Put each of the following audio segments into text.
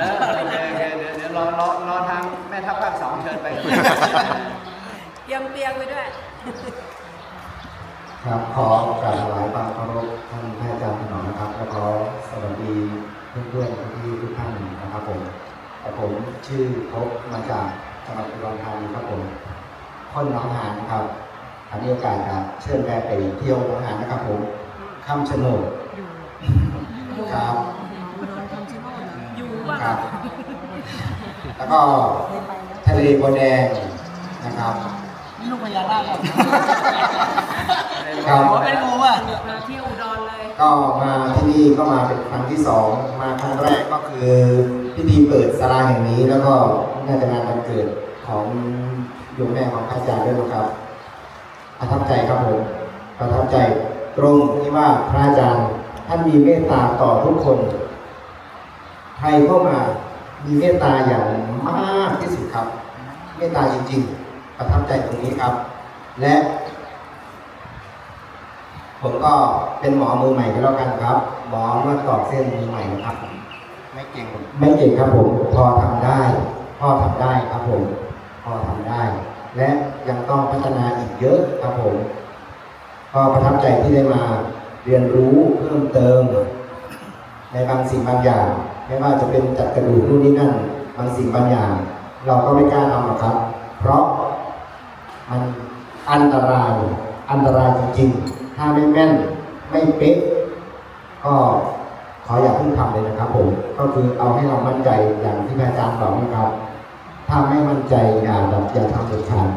แล้วเดี๋ยวเดี๋ยวเดี๋ยวเดี๋ยวรอรอรอทางแม่ทัพภาคสองเชิญไป เตรียมเตียงไว้ด้วย ครับขอกราบถวายความเคารพท่านพระอาจารย์ถนอมนะครับ แล้วก็สวัสดีเพื่อนๆที่ทุกท่านนะครับผมแต่ผมชื่อพบมาจากจังหวัดอุดรธานีครับผมคนหน้องหานครับถ้ามีโอกาสครับเชิญแวะไปเที่ยวหน้องหานนะครับผมข้ามชะโนดครับ อยู่บ้างครับ แล้วก็ทะเลบัวแดงนะครับนี่ลูกพญานาคครับครับผมไม่รู้อะมาเที่ยวอุดรเลย ก็มาที่นี่ก็มาเป็นครั้งที่สองมาครั้งแรกก็คือพิธีเปิดศาลาแห่งนี้ แล้วก็น่าจะงานวันเกิดของโยมแม่ของพระอาจารย์ด้วยนะครับประทับใจครับผมประทับใจตรงที่ว่าพระอาจารย์ท่านมีเมตตาต่อทุกคน ใครเข้ามามีเมตตาอย่างมากที่สุดครับ เมตตาจริง ๆ ประทับใจตรงนี้ครับ และ ผมก็เป็นหมอมือใหม่ก็แล้วกันครับ หมอนวดตอกเส้นมือใหม่นะครับ ไม่เก่งไม่เก่งครับผมพอทำได้ พ่อทำได้ครับผมพอทำได้ และยังต้องพัฒนาอีกเยอะครับผมก็ประทับใจที่ได้มาเรียนรู้เพิ่มเติม ในบางสิ่งบางอย่าง ไม่ว่าจะเป็นจัดกระดูกนู่นนี่นั่นบางสิ่งบางอย่าง เราก็ไม่กล้าทำหรอกครับ เพราะมันอันตรายอันตรายจริงๆถ้าไม่แม่นไม่เป๊ะก็ขออย่าเพิ่งทำเลยนะครับผมก็คือเอาให้เรามั่นใจอย่างที่อาจารย์บอกนะครับ ถ้าไม่มั่นใจอย่าแบบอย่าทำเด็ดขาด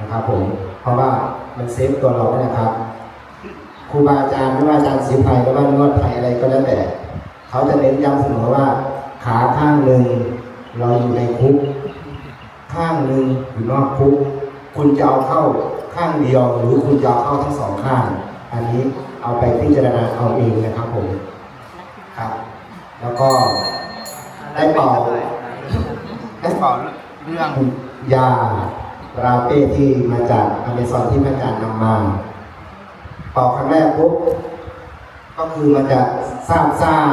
นะครับผมเพราะว่ามันเซฟตัวเราด้วยนะครับครูบาอาจารย์ไม่ว่าอาจารย์สีไพรหรือว่านวดไทยอะไรก็แล้วแต่ เขาจะเน้นย้ำเสมอว่า ขาข้างหนึ่งเราอยู่ในคุก ข้างหนึ่งอยู่นอกคุก คุณจะเอาเข้าข้างเดียวหรือคุณจะเอาเข้าทั้งสองข้าง อันนี้เอาไปพิจารณาเอาเองนะครับผมครับ แล้วก็ได้เป่าได้เป่าเรื่องยาราเป้ที่มาจากอเมซอนที่พระอาจารย์นำมาเป่าครั้งแรกปุ๊บ ก็คือมันจะสร้างสร้าง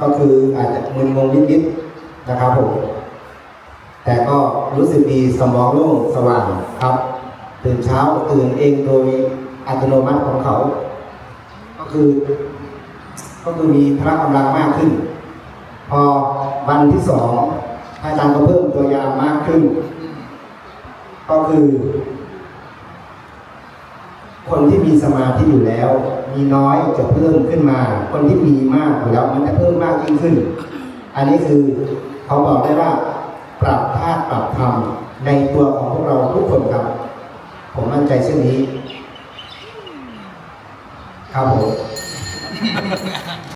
ก็คืออาจจะมึนงงนิดๆนะครับผมแต่ก็รู้สึกดีสมองโล่งสว่างครับตื่นเช้าตื่นเองโดยอัตโนมัติของเขา ก็คือ ก็คือมีพละกำลังมากขึ้น พอวันที่สองอาจารย์ก็เพิ่มตัวยามากขึ้น ก็คือ คนที่มีสมาธิอยู่แล้ว มีน้อยจะเพิ่มขึ้นมา คนที่มีมากอยู่แล้วมันจะเพิ่มมากยิ่งขึ้น อันนี้คือเขาบอกได้ว่าปรับธาตุปรับธรรมในตัวของพวกเราทุกคนครับ ผมมั่นใจเช่นนี้ ครับผม